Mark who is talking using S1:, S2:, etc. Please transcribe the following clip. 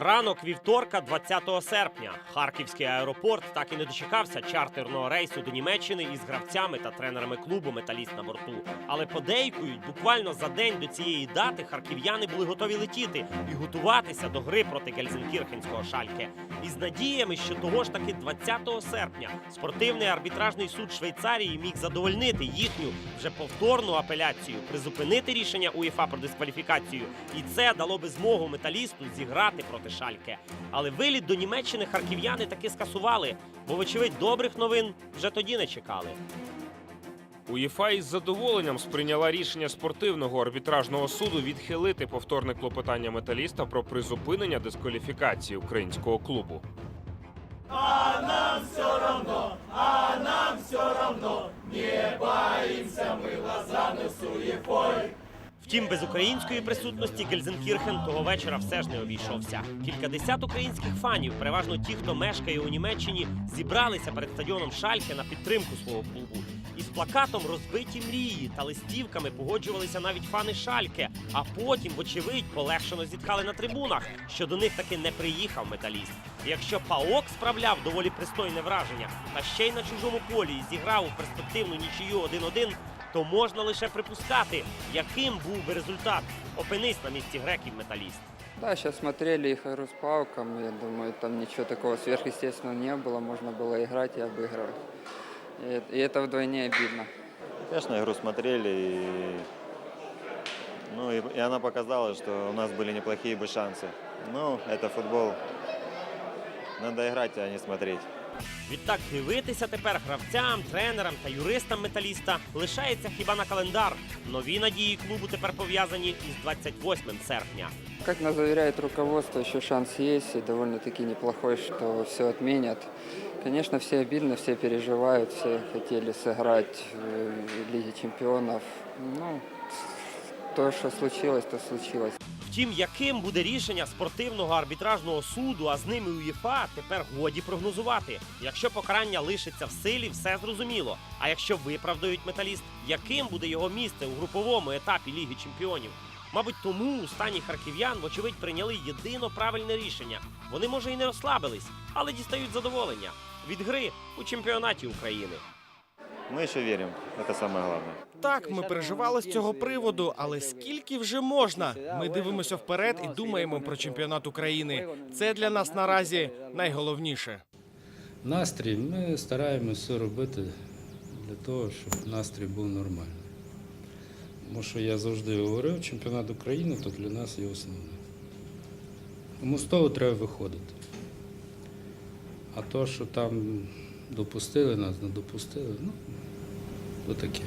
S1: Ранок вівторка, 20 серпня. Харківський аеропорт так і не дочекався чартерного рейсу до Німеччини із гравцями та тренерами клубу Металіст на борту. Але подейкують, буквально за день до цієї дати харків'яни були готові летіти і готуватися до гри проти Гельзенкірхенського шальке. Із надіями, що того ж таки 20 серпня спортивний арбітражний суд Швейцарії міг задовольнити їхню вже повторну апеляцію, призупинити рішення УЄФА про дискваліфікацію, і це дало би змогу металісту зіграти проти шальке. Але виліт до Німеччини харків'яни таки скасували, бо, вочевидь, добрих новин вже тоді не чекали.
S2: УЄФА із задоволенням сприйняла рішення спортивного арбітражного суду відхилити повторне клопотання металіста про призупинення дискваліфікації українського клубу.
S1: Втім, без української присутності Гельзенкірхен того вечора все ж не обійшовся. Кількадесят українських фанів, переважно ті, хто мешкає у Німеччині, зібралися перед стадіоном Шальке на підтримку свого клубу. Із плакатом розбиті мрії та листівками погоджувалися навіть фани Шальке. А потім, вочевидь, полегшено зітхали на трибунах, що до них таки не приїхав металіст. Якщо Паок справляв доволі пристойне враження, та ще й на чужому полі зіграв у перспективну нічию 1-1, то можна лише припускати, яким був би результат. Опинись на місці греків металіст.
S3: Да, сейчас смотрели их игру с Пауком. Я думаю, там ничего такого сверхъестественного не было. Можно было играть и обыгрывать. И, и это вдвойне обидно.
S4: Конечно, игру смотрели, и, ну, и, и она показала, что у нас были неплохие бы шансы. Ну, это футбол. Надо играть, а не смотреть.
S1: Відтак дивитися тепер гравцям, тренерам та юристам металіста лишається хіба на календар. Нові надії клубу тепер пов'язані із 28 серпня.
S3: Как нас заверяет руководство, еще шанс есть, и довольно-таки неплохой, что все отменят. Конечно, все обидно, все переживают, все хотели сыграть в Лиге чемпионов. Ну, то, что случилось, то случилось.
S1: Втім, яким буде рішення спортивного арбітражного суду, а з ними УЄФА, тепер годі прогнозувати. Якщо покарання лишиться в силі, все зрозуміло. А якщо виправдають металіст, яким буде його місце у груповому етапі Ліги Чемпіонів? Мабуть, тому у стані харків'ян, вочевидь, прийняли єдино правильне рішення. Вони, може, і не розслабились, але дістають задоволення від гри у чемпіонаті України.
S4: Мы еще верим, это самое главное.
S5: Так, ми переживали з цього приводу, але скільки вже можна? Ми дивимося вперед і думаємо про чемпіонат України. Це для нас наразі найголовніше.
S6: Настрій ми стараємося все робити для того, щоб настрій був нормальний. Тому що я завжди говорив, чемпіонат України то для нас є основним. Тому з того треба виходити. А то, що там допустили нас, не допустили, ну, то таке.